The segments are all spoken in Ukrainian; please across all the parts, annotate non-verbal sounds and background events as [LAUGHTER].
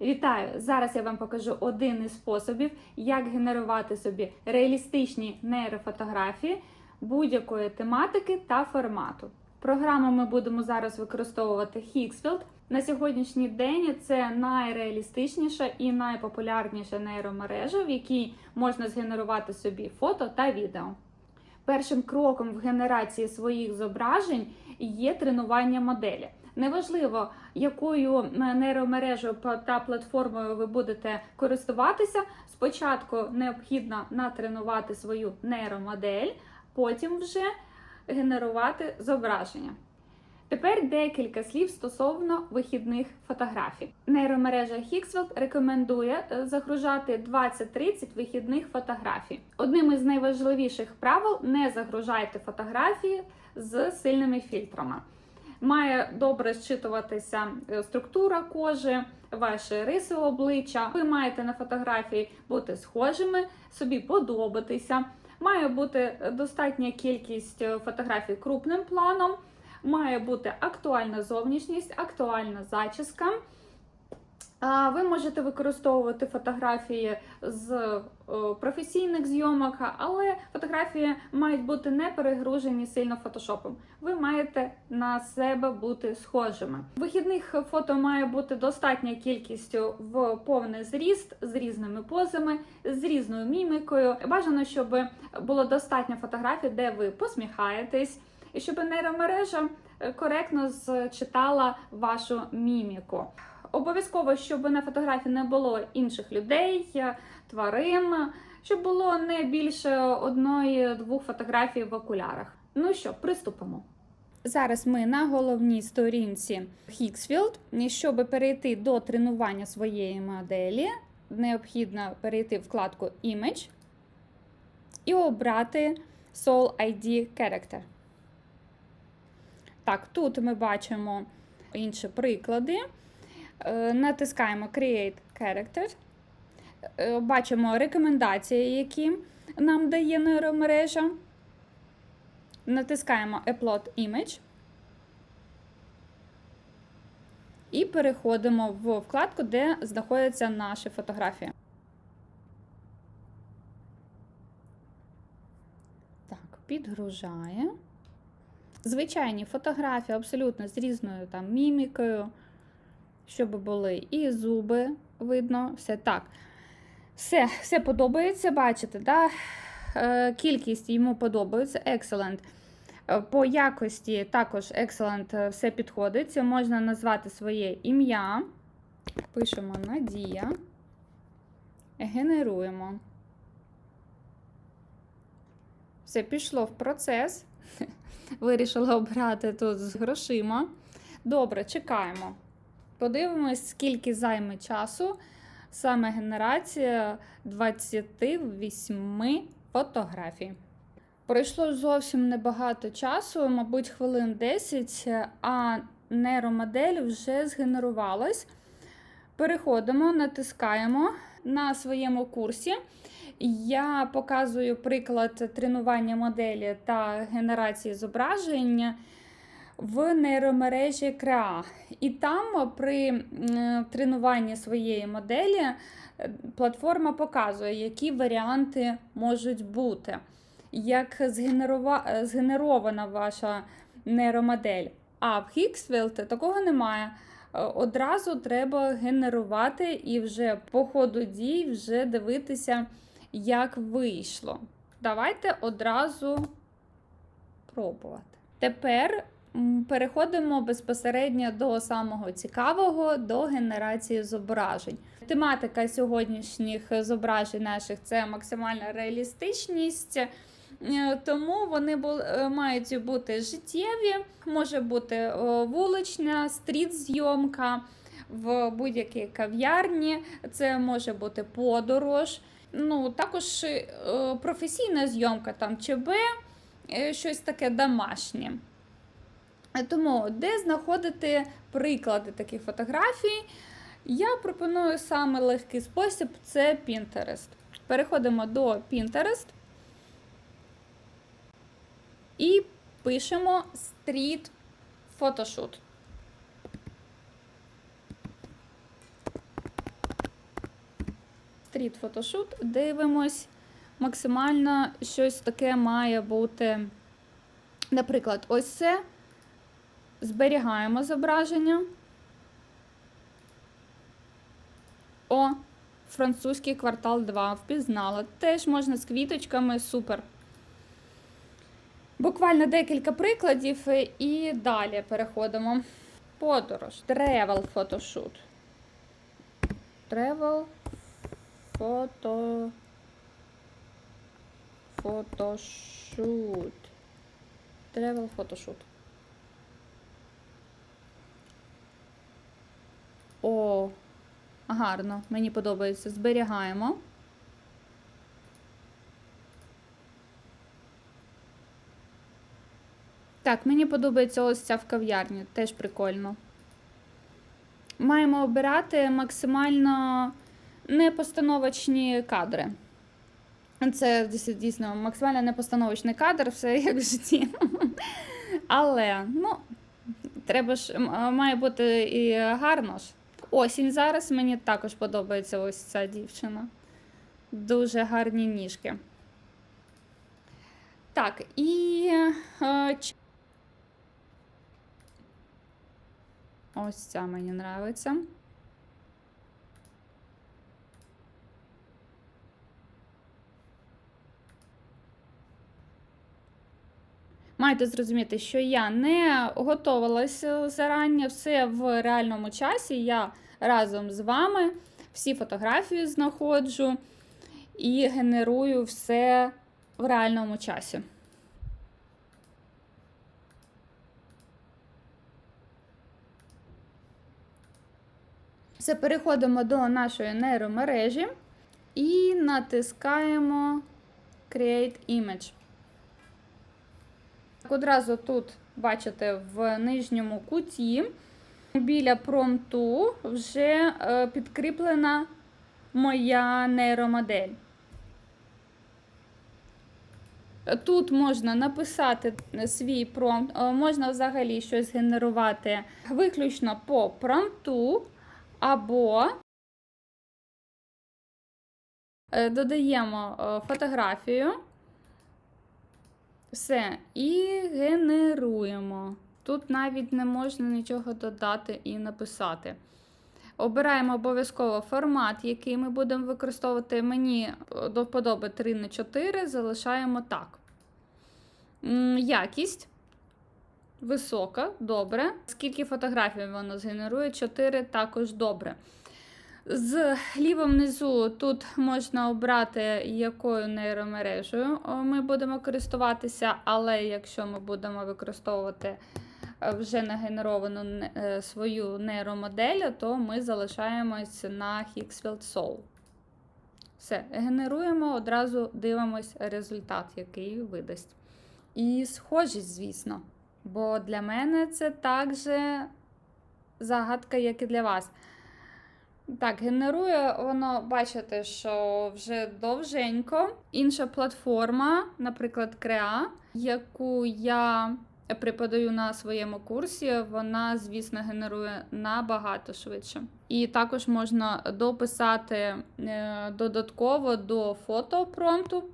Вітаю! Зараз я вам покажу один із способів, як генерувати собі реалістичні нейрофотографії будь-якої тематики та формату. Програму ми будемо зараз використовувати Higgsfield. На сьогоднішній день це найреалістичніша і найпопулярніша нейромережа, в якій можна згенерувати собі фото та відео. Першим кроком в генерації своїх зображень є тренування моделі. Неважливо, якою нейромережею та платформою ви будете користуватися. Спочатку необхідно натренувати свою нейромодель, потім вже генерувати зображення. Тепер декілька слів стосовно вихідних фотографій. Нейромережа Higgsfield рекомендує е, загружати 20-30 вихідних фотографій. Одним із найважливіших правил не загружайте фотографії з сильними фільтрами. Має добре зчитуватися е, структура кожи, ваші риси обличчя. Ви маєте на фотографії бути схожими, собі подобатися. Має бути достатня кількість е, фотографій крупним планом. Має бути актуальна зовнішність, актуальна зачіска. Ви можете використовувати фотографії з професійних зйомок, але фотографії мають бути не перегружені сильно фотошопом. Ви маєте на себе бути схожими. Вихідних фото має бути достатня кількість в повний зріст з різними позами, з різною мімікою. Бажано, щоб було достатньо фотографій, де ви посміхаєтесь, і щоб нейромережа коректно зчитала вашу міміку. Обов'язково, щоб на фотографії не було інших людей, тварин, щоб було не більше одної-двох фотографій в окулярах. Ну що, приступимо. Зараз ми на головній сторінці. І Щоб перейти до тренування своєї моделі, необхідно перейти в вкладку Image і обрати Soul ID Character. Так, тут ми бачимо інші приклади. Натискаємо Create Character. Бачимо рекомендації, які нам дає нейромережа. Натискаємо Upload Image. І переходимо в вкладку, де знаходяться наші фотографії. Так, підгружає. Звичайні фотографії абсолютно з різною там мімікою щоб були і зуби видно, все так. Все все подобається, бачите, да? Е, кількість йому подобається. Excellent. Е, по якості також Excellent е, все підходить. Можна назвати своє ім'я. Пишемо Надія. Генеруємо. Все пішло в процес. [LAUGHS] Вирішила обрати тут з грошима. Добре, чекаємо. Подивимось, скільки займе часу саме генерація 28 фотографій. Пройшло зовсім небагато часу, мабуть, хвилин 10, а нейромодель вже згенерувалась. Переходимо, натискаємо на своєму курсі. Я показую приклад тренування моделі та генерації зображень в нейромережі Креа. І там при тренуванні своєї моделі е, платформа показує, які варіанти можуть бути, як згенерована ваша нейромодель. А в Higgsfield такого немає. Е, одразу треба генерувати і вже по ходу дій вже дивитися, як вийшло. Давайте одразу пробувати. Тепер переходимо безпосередньо до самого цікавого, до генерації зображень. Тематика сьогоднішніх зображень наших це максимальна реалістичність. Е, тому вони е, мають бути життєві, може бути вулична, стріт-зйомка в будь-якій кав'ярні, це може бути подорож. Ну, Також е, професійна зйомка, там ЧБ, щось таке домашнє. Тому, де знаходити приклади таких фотографій, я пропоную саме легкий спосіб це Pinterest. Переходимо до Pinterest і пишемо Street Photoshoot. стріт фотошут. Дивимось максимально щось таке має бути. Наприклад, ось це. Зберігаємо зображення. О, французький квартал 2. Впізнала. Теж можна з квіточками, супер. Буквально декілька прикладів е, і далі переходимо. Подорож. Travel фотошут. Travel фото. Фотошут. Travel фотошут. О, гарно, мені подобається. Зберігаємо. Так, мені подобається ось ця в кав'ярні, теж прикольно. Маємо обирати максимально непостановочні кадри. Це дійсно максимально непостановочний кадр, все як в житті. [LAUGHS] Але, ну, треба ж, має бути і гарно ж. Осінь зараз мені також подобається ось ця дівчина. Дуже гарні ніжки. Так, і. е, Ось ця мені нравиться. Маєте зрозуміти, що я не готувалася зарані, все в реальному часі. Я разом з вами всі фотографії знаходжу і генерую все в реальному часі. Все, переходимо до нашої нейромережі і натискаємо Create Image. Одразу тут, бачите, в нижньому куті біля промпту вже е, підкріплена моя нейромодель. Тут можна написати свій промпт, е, можна взагалі щось генерувати виключно по промпту, або е, додаємо фотографію. Все, і генеруємо. Тут навіть не можна нічого додати і написати. Обираємо обов'язково формат, який ми будемо використовувати. Мені е, до вподоби 3 на 4 залишаємо так. Якість висока, добре. Скільки фотографій воно згенерує? 4 також добре. З ліво внизу тут можна обрати, якою нейромережею ми будемо користуватися, але якщо ми будемо використовувати е, вже нагенеровану е, свою нейромодель, то ми залишаємось на Higgsfield Soul. Все, генеруємо, одразу дивимось результат, який видасть. І схожість, звісно. Бо для мене це також загадка, як і для вас. Так, генерує воно, бачите, що вже довженько. Інша платформа, наприклад, Crea, яку я преподаю на своєму курсі, вона, звісно, генерує набагато швидше. І також можна дописати е, додатково до фотопромпту,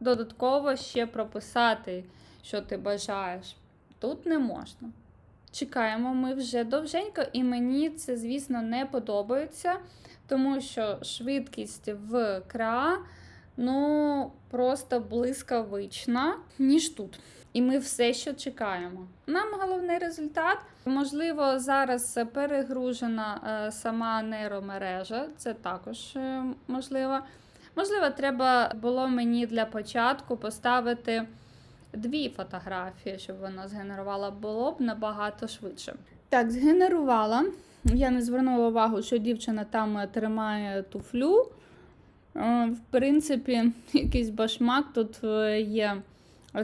додатково ще прописати, що ти бажаєш. Тут не можна. Чекаємо ми вже довженько, і мені це, звісно, не подобається, тому що швидкість в КРА ну, просто блискавична, ніж тут. І ми все ще чекаємо. Нам головний результат. Можливо, зараз перегружена е, сама нейромережа, це також е, можливо. Можливо, треба було мені для початку поставити дві фотографії, щоб вона згенерувала, було б набагато швидше. Так, згенерувала. Я не звернула увагу, що дівчина там е, тримає туфлю. Е, В принципі, [LAUGHS] якийсь башмак. Тут е, є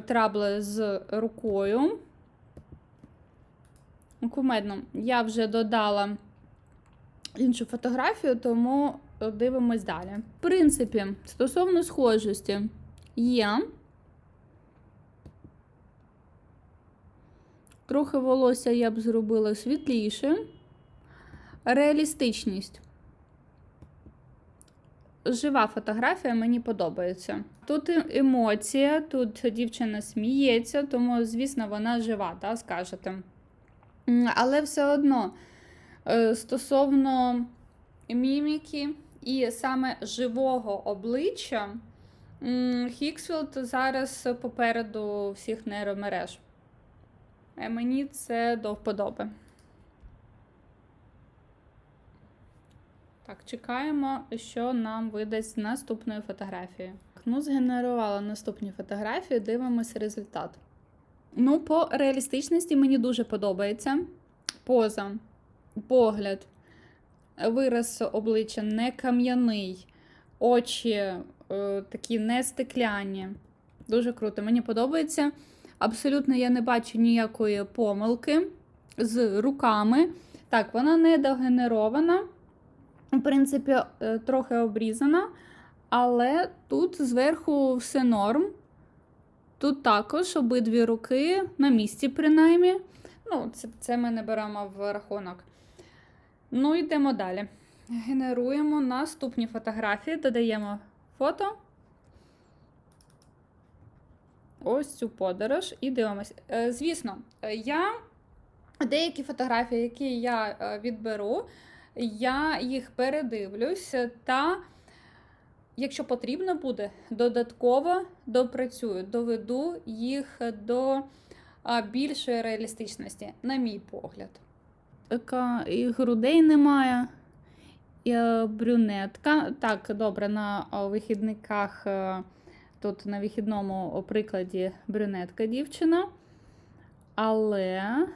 трабли з рукою. Кумедно, я вже додала іншу фотографію, тому дивимось далі. В принципі, стосовно схожості, є. Трохи волосся я б зробила світліше. Реалістичність. жива фотографія мені подобається. Тут емоція, тут дівчина сміється, тому, звісно, вона жива, да, скажете. Але все одно е, стосовно міміки і саме живого обличчя, Хіксфілд зараз попереду всіх нейромереж. Е, Мені це до вподоби. Так, чекаємо, що нам видасть з наступної фотографії. Ну, згенерувала наступні фотографії, дивимося результат. Ну, по реалістичності мені дуже подобається. Поза, погляд, вираз обличчя не кам'яний, очі е, такі не стекляні. Дуже круто. Мені подобається. Абсолютно я не бачу ніякої помилки з руками. Так, вона не догенерована. В принципі, е, трохи обрізана, але тут зверху все норм. Тут також обидві руки на місці, принаймні. Ну, це, це ми не беремо в рахунок. Ну, йдемо далі. Генеруємо наступні фотографії, додаємо фото. Ось цю подорож і дивимося. Е, Звісно, я деякі фотографії, які я е, відберу, я їх передивлюсь та, якщо потрібно буде, додатково допрацюю, доведу їх до більшої реалістичності, на мій погляд. Така і грудей немає, і е, брюнетка. Так, добре, на вихідниках, тут на вихідному прикладі брюнетка дівчина. Але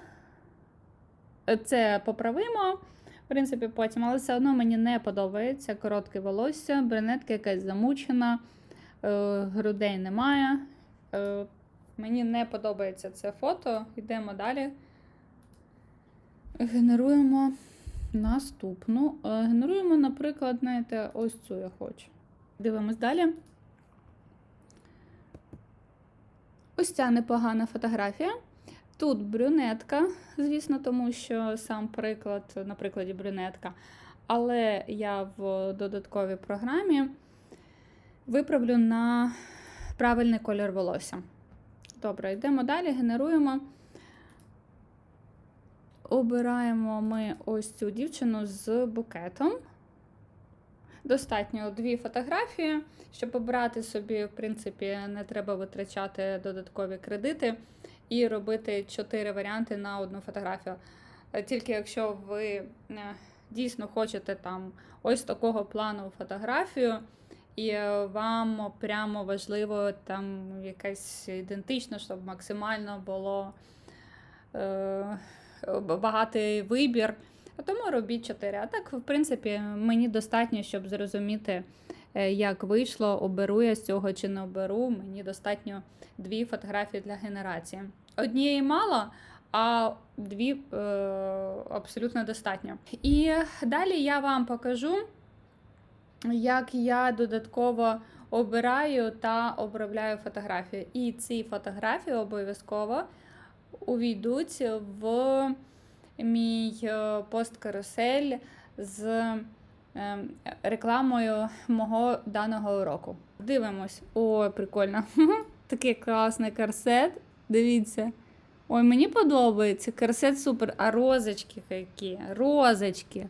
це поправимо. В принципі, потім, але все одно мені не подобається коротке волосся, брюнетка якась замучена, е, грудей немає. Е, мені не подобається це фото. Йдемо далі. Генеруємо наступну. Е, Генеруємо, наприклад, знаєте, ось цю я хочу. Дивимось далі. Ось ця непогана фотографія. Тут брюнетка, звісно, тому що сам приклад, на прикладі брюнетка. Але я в додатковій програмі виправлю на правильний колір волосся. Добре, йдемо далі, генеруємо. Обираємо ми ось цю дівчину з букетом. Достатньо дві фотографії, щоб обрати собі, в принципі, не треба витрачати додаткові кредити і робити чотири варіанти на одну фотографію. Е, Тільки якщо ви е, дійсно хочете там ось такого плану фотографію, і е, вам прямо важливо там якась ідентично, щоб максимально було е, багатий вибір. Тому робіть 4. А так, в принципі, мені достатньо, щоб зрозуміти, е, як вийшло, оберу я з цього чи не оберу. Мені достатньо дві фотографії для генерації. Однієї мало, а дві е, абсолютно достатньо. І далі я вам покажу, як я додатково обираю та обробляю фотографії. І ці фотографії обов'язково увійдуть в мій е, пост-карусель з е, рекламою мого даного уроку. Дивимось. О, прикольно. [LAUGHS] Такий класний корсет. Дивіться. Ой, мені подобається. Корсет супер. А розочки які? Розочки.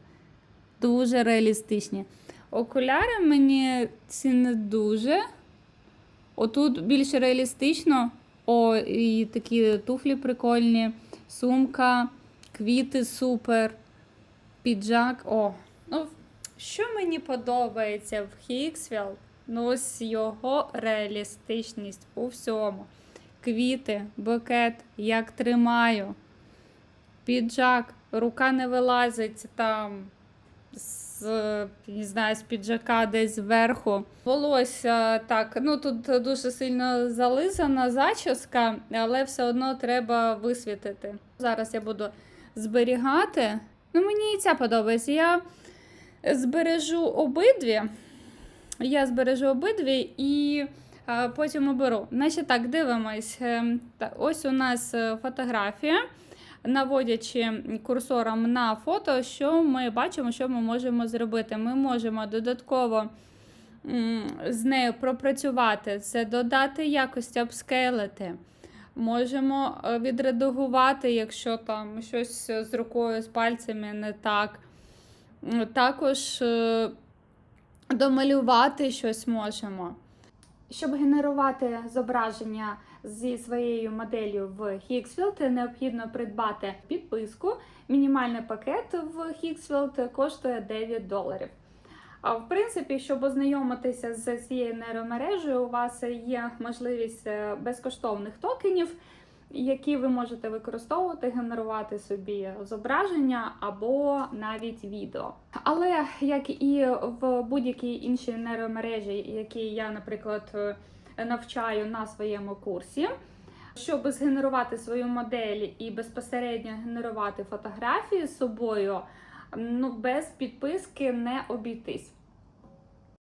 Дуже реалістичні. Окуляри мені ці не дуже. Отут більш реалістично. О, і такі туфлі прикольні, сумка, квіти супер, піджак. О, ну, що мені подобається в Хіксвіл? Ну, ось його реалістичність у всьому. Квіти, букет, як тримаю. Піджак, рука не вилазить там з, не знаю, з піджака десь зверху. Волосся так, ну тут дуже сильно зализана зачіска, але все одно треба висвітити. Зараз я буду зберігати. Ну, мені і ця подобається. Я збережу обидві. Я збережу обидві і потім оберу. Значить так, дивимось. Ем, Ось у нас е, фотографія. Наводячи курсором на фото, що ми бачимо, що ми можемо зробити. Ми можемо додатково з нею пропрацювати, це додати якості, апскейлити. Можемо е, відредагувати, якщо там щось з рукою, з пальцями не так. Також е, домалювати щось можемо. Щоб генерувати зображення зі своєю моделлю в Hixfield, необхідно придбати підписку. Мінімальний пакет в Hixfield коштує 9 доларів. А в принципі, щоб ознайомитися з цією нейромережею, у вас є можливість е, безкоштовних токенів, які ви можете використовувати, генерувати собі зображення або навіть відео. Але як і в будь-якій іншій нейромережі, які я, наприклад, е, навчаю на своєму курсі. Щоб згенерувати свою модель і безпосередньо генерувати фотографії з собою, ну без підписки не обійтись.